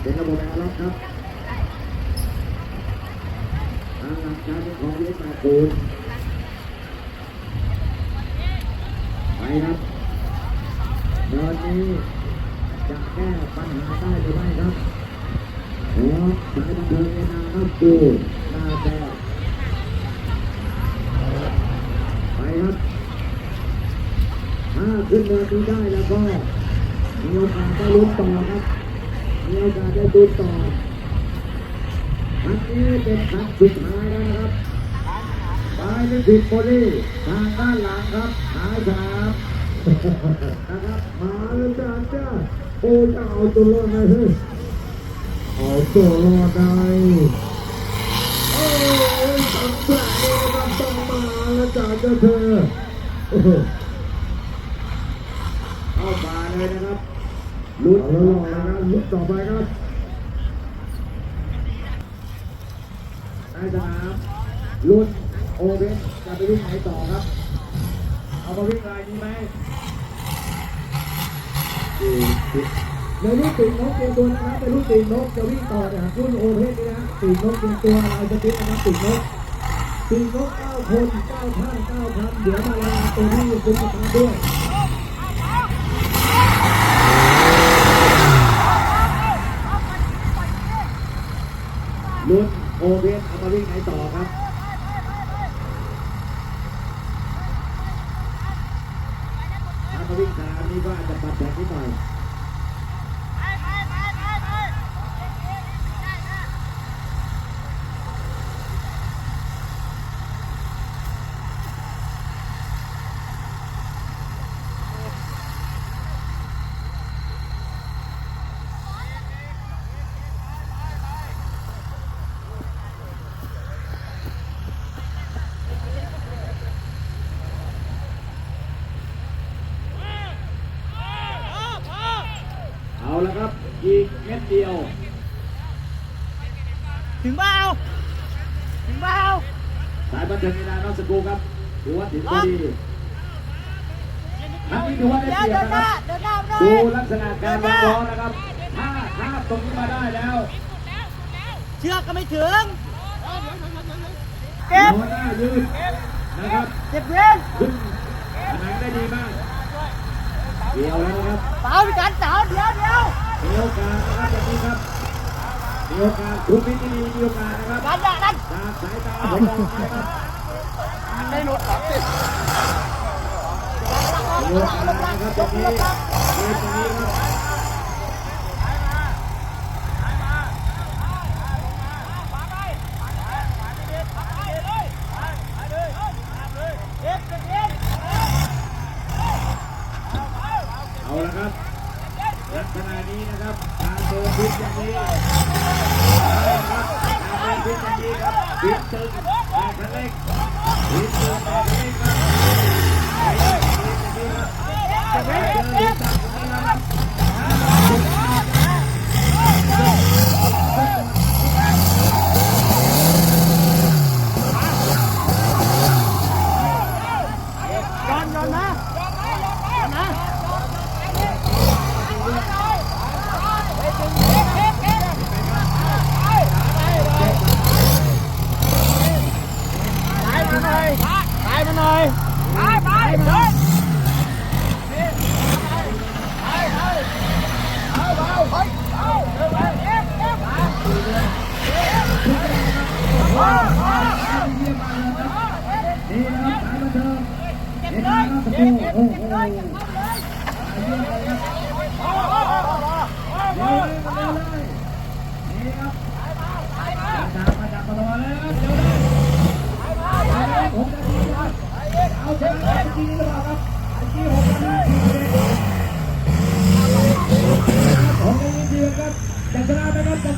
เป็นระบบแอร์ล็อกครับทางหลักการเป็นของเลี้ยงมาคูณไปครับเดินนี้จะแก้ปัญหาได้หรือไม่ครับโอ้สายบันเทิงในนาครับดูหน้าแก้ไปครับถ้าขึ้นเนินนี้ได้แล้วก็มีโอกาสได้ลุ้นต่อครับ มีโอกาสได้ลุ้นต่อครั้งนี้เป็นครั้งสุดท้ายแล้วนะครับไปในผิดโพลีทางด้านหลังครับหายสามนะครับมาแล้วจ้าจ้าโอ้จะเอาตัวรอดไหมเฮ้ยเอาตัวรอดได้โอ้ยสำคัญเลยนะครับต้องมาแล้วจ้าจ้าเธอโอ้โหเข้ามาเลยนะครับ ลุ้นต่อนะครับลุ้นต่อไปครับนายสนามลุ้นโอเวนจะไปวิ่งไหนต่อครับ เอามาวิ่งรายนี้ไหมในลูกตีนกเตรียมตัวนะครับในลูกตีนกจะวิ่งต่อจากรุ่นโอเวนนี่นะตีนกเตรียมตัวเราจะติดนะครับตีนกตีนกเก้าคนเก้าท่าเก้าคำเดี๋ยวมารายงตัวที่คุณประธาด้วย ลุ้นโอเวนเอามาวิ่งไหนต่อครับถ้ามาวิ่งสามนี่ก็อาจจะปัดแผนนิดหน่อย เอาละครับ อีกเม็ดเดียว ถึงเปล่าถึงเปล่าสายบันเทิงในนามนอกสกูครับถือว่าถึงพอดีครั้งนี้ถือว่าได้เดี๋ยวเปรียบเดินหนะคน้ารับเดินหน้าหน่อยดูลักษณะการวางล้อนะครับถ้าถ้าตรงนี้มาได้แล้ว เชือกก็ไม่ถึงล้เก็บอหน้ายืดนะครับเจ็บเย็นขึ้นผนังได้ดีมากเดียวแล้วนะครับเสาพี่การเสาเดี๋ยวเดี๋ยว มีโอกาสนะครับแบบนี้ครับ มีโอกาสคุณพิธีมีโอกาสนะครับการอย่านั้นจากสายตาผมมองไปครับได้หลุดหรอมีโอกาสนะครับแบบนี้เกมตรงนี้ครับเจ็บเจ็บเย็นเอาละครับ ลักษณะนี้นะครับทางเดินพิษอย่างนี้เอาละครับทางเดินพิษอย่างนี้ครับพิษตึงแต่คันเล็กพิษตึงแต่คันเล็กครับไอ้พิษอย่างนี้ครับแต่เจอพิษต่าง จะชนะนะครับจะช